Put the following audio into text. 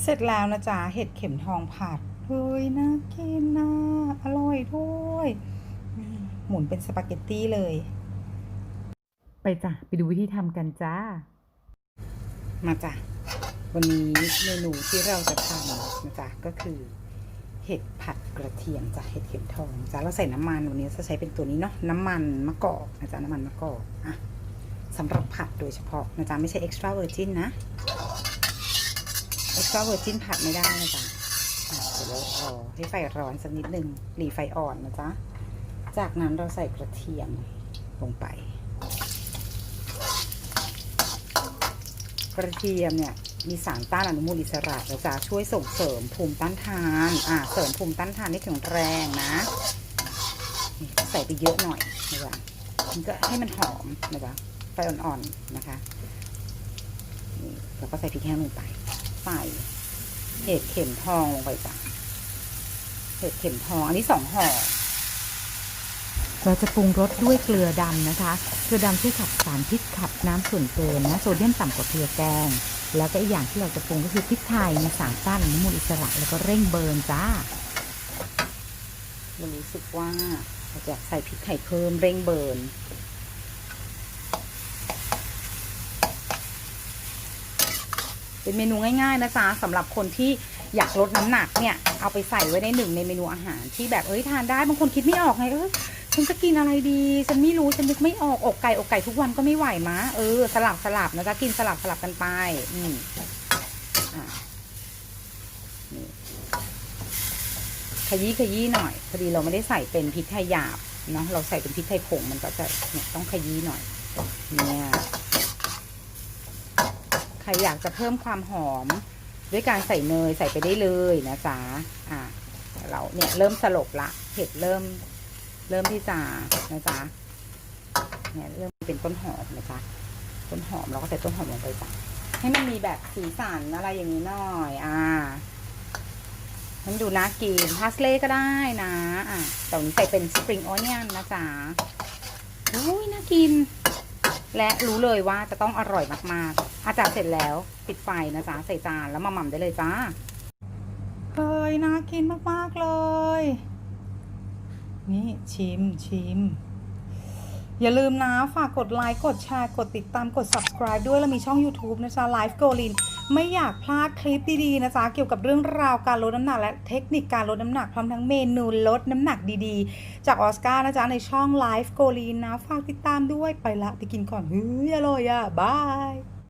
เสร็จแล้วนะจ๊ะเห็ดเข็มทองผัดเฮ้ยน่ากินนะอร่อยด้วยอืมหมุนเป็นสปาเกตตี้เลย ไปจ้ะ ไปดูวิธีทำกันจ้า มาจ้ะ วันนี้เมนูที่เราจะทำนะจ๊ะก็คือ เห็ดผัดกระเทียมจ้ะเห็ดเข็มทองจ้ะเราใส่น้ำมันวันนี้จะใช้เป็นตัวนี้เนาะน้ำมันมะกอกนะจ๊ะน้ำมันมะกอกอะสำหรับผัดโดยเฉพาะนะจ๊ะไม่ใช่ extra virgin นะ extra virgin ผัดไม่ได้นะจ๊ะเดี๋ยวเรารอให้ไฟร้อนสักนิดหนึ่งหลีไฟอ่อนนะจ๊ะ จากนั้นเราใส่กระเทียมลงไป กระเทียมเนี่ยมีสารต้านอนุมูลอิสระนะจ๊ะช่วยส่งเสริมภูมิต้านทาน อ่า เสริมภูมิต้านทานให้แข็งแรงนะใส่ไปเยอะหน่อยนะจ๊ะมันก็ให้มันหอมนะจ๊ะไฟอ่อนๆนะคะแล้วก็ใส่พริกแห้งลงไป ใส่เห็ดเข็มทองลงไปจ้ะเห็ดเข็มทอง อันนี้สองห่อเราจะปรุงรสด้วยเกลือดำนะคะ เกลือดำช่วยขับสารพิษขับน้ำส่วนเกินนะโซเดียมต่ำกว่าเกลือแกง แล้วก็อีกอย่างที่เราจะปรุงก็คือพริกไทยมีสารต้านอนุมูลอิสระแล้วก็เร่งเบิร์นจ้าวันนี้รู้สึกว่าเราจะใส่พริกไทยเพิ่มเร่งเบิร์น เป็นเมนูง่ายๆนะจ๊ะสำหรับคนที่อยากลดน้ำหนักเนี่ยเอาไปใส่ไว้ในหนึ่งในเมนูอาหารที่แบบเอ้ยทานได้บางคนคิดไม่ออกไงเออฉันจะกินอะไรดี ฉันไม่รู้ฉันนึกไม่ออกอกไก่อกไก่ทุกวันก็ไม่ไหวมะเออสลับสลับนะจ๊ะกินสลับสลับกันไปอืมอะนี่ขยี้ขยี้หน่อยพอดีเราไม่ได้ใส่เป็นพริกไทยหยาบเนาะเราใส่เป็นพริกไทยผงมันก็จะเนี่ยต้องขยี้หน่อยเนี่ย ใครอยากจะเพิ่มความหอม ด้วยการใส่เนยใส่ไปได้เลยนะจ๊ะอะเราเนี่ยเริ่มสลบละเห็ดเริ่มเริ่มที่จะนะจ๊ะเนี่ยเริ่มเป็นต้นหอมนะจ๊ะต้นหอมเราก็ใส่ต้นหอมลงไปจ้ะให้มันมีแบบสีสันอะไรอย่างนี้หน่อย อ่ามันดูน่ากินพาสเล่ก็ได้นะ อะแต่วันนี้ใส่เป็นสปริงออเนียนนะจ๊ะอุ้ยน่ากิน และรู้เลยว่าจะต้องอร่อยมากๆ อาจารย์เสร็จแล้วปิดไฟนะจ๊ะใส่จานแล้วมาหม่ำได้เลยจ้าเฮ้ยน่ากินมากๆเลย นี่ชิมชิมอย่าลืมนะ ฝากกดไลค์ กดแชร์ กดติดตาม กด subscribe ด้วย แล้วมีช่อง YouTube นะจ๊ะ Life g o l i n ไม่อยากพลาดคลิปดีๆ นะจ๊ะ เกี่ยวกับเรื่องราวการลดน้ำหนัก และเทคนิคการลดน้ำหนัก พร้อมทั้งเมนูลดน้ำหนักดีๆ จากออสการ์นะจ๊ะ ในช่อง Life g o l i n นะ ฝากติดตามด้วย ไปละ ไปกินก่อนเฮ้ยอร่อยอะ บาย